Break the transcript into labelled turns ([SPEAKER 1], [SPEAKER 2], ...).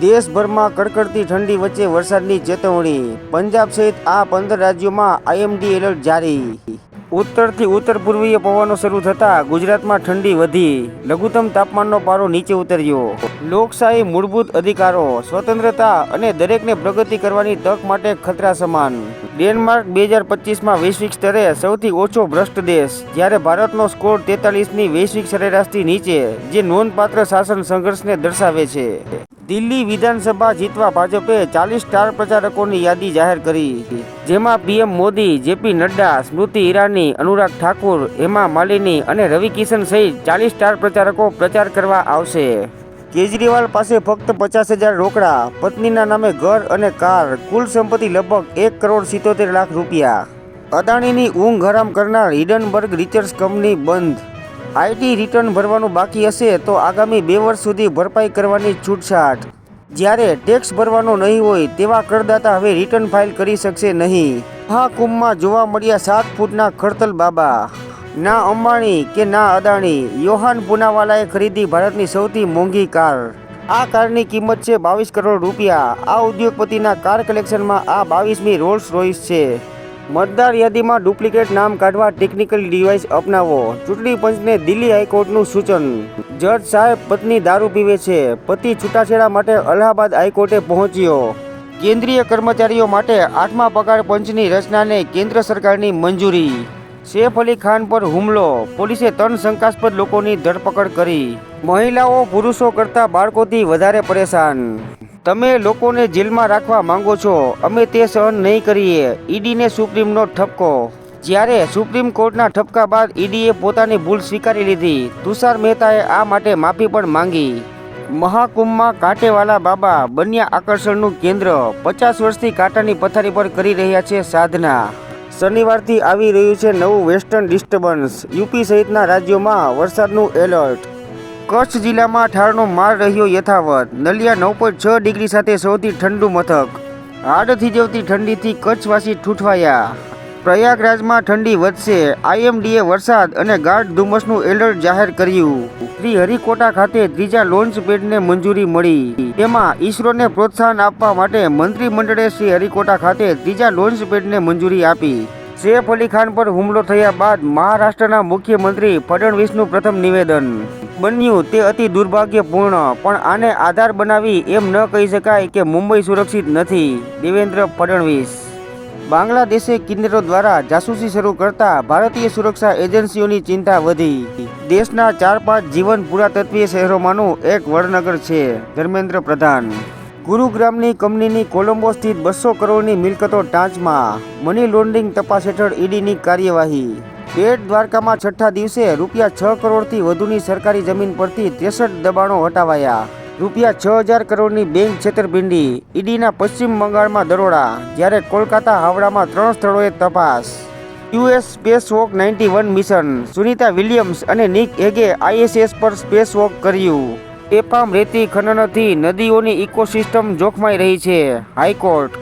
[SPEAKER 1] દેશભરમાં કડકડતી ઠંડી વચ્ચે વરસાદની ચેતવણી. પંજાબ સહિત આ પંદર રાજ્યોમાં આઈએમડી એલર્ટ જારી. ઉત્તરથી ઉત્તર પૂર્વીય પવનો શરૂ થતાં ગુજરાતમાં ઠંડી વધી. લઘુત્તમ તાપમાનનો પારો નીચે ઉતર્યો. લોકશાહી મૂળભૂત અધિકારો, સ્વતંત્રતા અને દરેકને પ્રગતિ કરવાની તક માટે ખતરા સમાન. ડેનમાર્ક બે હજાર પચીસમાં વૈશ્વિક સ્તરે સૌથી ઓછો ભ્રષ્ટ દેશ, જ્યારે ભારતનો સ્કોર તેતાલીસની વૈશ્વિક સરેરાશથી નીચે, જે નોંધપાત્ર શાસન સંઘર્ષને દર્શાવે છે. દિલ્હી વિધાનસભા જીતવા ભાજપે ચાલીસ સ્ટાર પ્રચારકોની યાદી જાહેર કરી. જેમાં પીએમ મોદી, જેપી નડ્ડા, સ્મૃતિ ઈરાની, અનુરાગ ઠાકુર, હેમા માલિની અને રવિ કિશન સહિત ચાલીસ સ્ટાર પ્રચારકો પ્રચાર કરવા આવશે. કેજરીવાલ પાસે ફક્ત પચાસ હજાર રોકડા, પત્નીના નામે ઘર અને કાર, કુલ સંપત્તિ લગભગ એક કરોડ સિત્તોતેર લાખ રૂપિયા. અદાણીની ઊંઘ હરામ કરનાર હિડનબર્ગ રિચર્સ કંપની બંધ આઈટી રિટર્ન ભરવાનું બાકી હશે તો આગામી બે વર્ષ સુધી ભરપાઈ કરવાની છૂટછાટ. જ્યારે ટેક્સ ભરવાનો નહીં હોય તેવા કરદાતા હવે રિટર્ન ફાઇલ કરી શકશે નહીં. મહાકુંભમાં જોવા મળ્યા સાત ફૂટના ખડતલ બાબા. ના અંબાણી કે ના અદાણી, યોહાન પુનાવાલાએ ખરીદી ભારતની સૌથી મોંઘી કાર. આ કારની કિંમત છે બાવીસ કરોડ રૂપિયા. આ ઉદ્યોગપતિના કાર કલેક્શનમાં આ બાવીસમી રોલ્સ રોયસ છે. મતદાર યાદીમાં ડુપ્લિકેટ નામ કાઢવા ટેકનિકલ ડિવાઇસ અપનાવો. ચૂંટણી પંચને દિલ્હી હાઈકોર્ટનું સૂચન. જજ સાહેબ પત્ની દારૂ પીવે છે. પતિ છૂટાછેડા માટે અલ્હાબાદ હાઈકોર્ટે પહોંચ્યો. કેન્દ્રીય કર્મચારીઓ માટે આઠમા પગાર પંચની રચનાને કેન્દ્ર સરકારની મંજૂરી. સૈફ અલી ખાન પર હુમલો. પોલીસે ત્રણ શંકાસ્પદ લોકોની ધરપકડ કરી. મહિલાઓ પુરુષો કરતાં બાળકોથી વધારે પરેશાન. તમે લોકોને જેલમાં રાખવા માંગો છો, અમે તે સહન નહીં કરીએ. ઈડીને સુપ્રીમનો ઠપકો. જ્યારે સુપ્રીમ કોર્ટના ઠપકા બાદ ઈડીએ પોતાની ભૂલ સ્વીકારી લીધી, તુષાર મહેતાએ આ માટે માફી પણ માંગી. મહાકુંભમાં કાંટેવાલા બાબા બન્યા આકર્ષણનું કેન્દ્ર. પચાસ વર્ષથી કાંટાની પથારી પર કરી રહ્યા છે સાધના. શનિવારથી આવી રહ્યું છે નવું વેસ્ટર્ન ડિસ્ટર્બન્સ. યુપી સહિતના રાજ્યોમાં વરસાદનું એલર્ટ. કચ્છ જિલ્લામાં ઠારનો માર રહ્યો યથાવત. નલિયા નવ પોઈન્ટ છ ડિગ્રી સાથે સૌથી ઠંડુ મથક. હાડ થીજવતી ઠંડીથી કચ્છવાસી ઠૂઠવાયા. પ્રયાગરાજમાં ઠંડી વધશે. આઈએમડીએ વરસાદ અને ગાઢ ધુમ્મસનું એલર્ટ જાહેર કર્યું. શ્રી હરિકોટા ખાતે ત્રીજા લોન્ચ પેડને મંજૂરી મળી. તેમાં ઈસરોને પ્રોત્સાહન આપવા માટે મંત્રીમંડળે શ્રી હરિકોટા ખાતે ત્રીજા લોન્ચ પેડને મંજૂરી આપી. સૈફ અલી ખાન પર હુમલો થયા બાદ મહારાષ્ટ્રના મુખ્યમંત્રી ફડણવીસનું પ્રથમ નિવેદન. બન્યું તે અતિ દુર્ભાગ્યપૂર્ણ. પણ આને આધાર બનાવી એમ ન કહી શકાય કે મુંબઈ સુરક્ષિત નથી. દેવેન્દ્ર ફડણવીસ. બાંગ્લાદેશે કિન્નરો દ્વારા જાસૂસી શરૂ કરતા ભારતીય સુરક્ષા એજન્સીઓની ચિંતા વધી. દેશના ચાર પાંચ જીવન પુરાતત્વીય શહેરોમાંનું એક વડનગર છે. ધર્મેન્દ્ર પ્રધાન. ગુરુગ્રામની કંપનીની કોલંબો સ્થિત બસો કરોડની મિલકતો ટાંચમાં. મની લોન્ડરિંગ તપાસ હેઠળ ઈડીની કાર્યવાહી. બેટ દ્વારકામાં છઠ્ઠા દિવસે રૂપિયા છ કરોડથી વધુની સરકારી જમીન પરથી ત્રેસઠ દબાણો હટાવાયા. રૂપિયા છ હજાર કરોડની બેંક છેતરપિંડી, ઈડીના પશ્ચિમ બંગાળમાં દરોડા, જ્યારે કોલકાતા હાવડામાં ત્રણ સ્થળોએ તપાસ. US spacewalk ninety one mission, Sunita Williams અને નિક હેગે આઈએસએસ પર સ્પેસ વોક કર્યું પેપામ રેતી ખનનથી નદીઓની ઇકોસિસ્ટમ જોખમાઈ રહી છે. હાઈકોર્ટ